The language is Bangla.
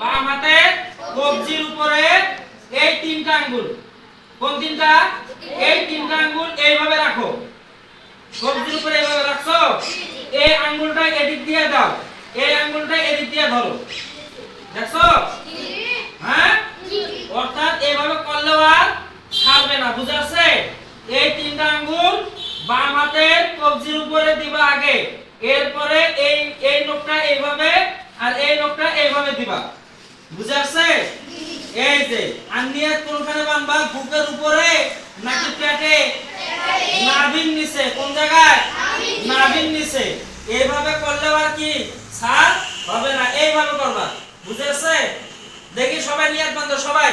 বাম হাতে কবজির উপরে এই তিনটা আঙ্গুল। কোন তিনটা? এই তিনটা আঙ্গুল এইভাবে রাখো। কবজির উপরে এইভাবে রাখছো? এই আঙ্গুলটা এদিক দিয়ে দাও। এই আঙ্গুলটা এদিক দিয়ে ধরো। দেখছ? হ্যাঁ? অর্থাৎ এইভাবে করলেও আর ছাড়বে না। বুঝা আছে এই তিনটা আঙ্গুল বাম হাতের কবজির উপরে দিবা আগে। এরপরে এই এই নখটা এইভাবে আর এই নখটা এইভাবে দিবা। বুঝা এই যে, আন্নিয়া কোনখানে বানবা? বুকের উপরে নাকি পেটে? নাভির নিচে। কোন জায়গায়? নাভির নিচে। এইভাবে করলে আর কি? সার হবে না। এইভাবে করবা। বুঝেছে? দেখি সবাই নিয়ে বান্ধব, সবাই।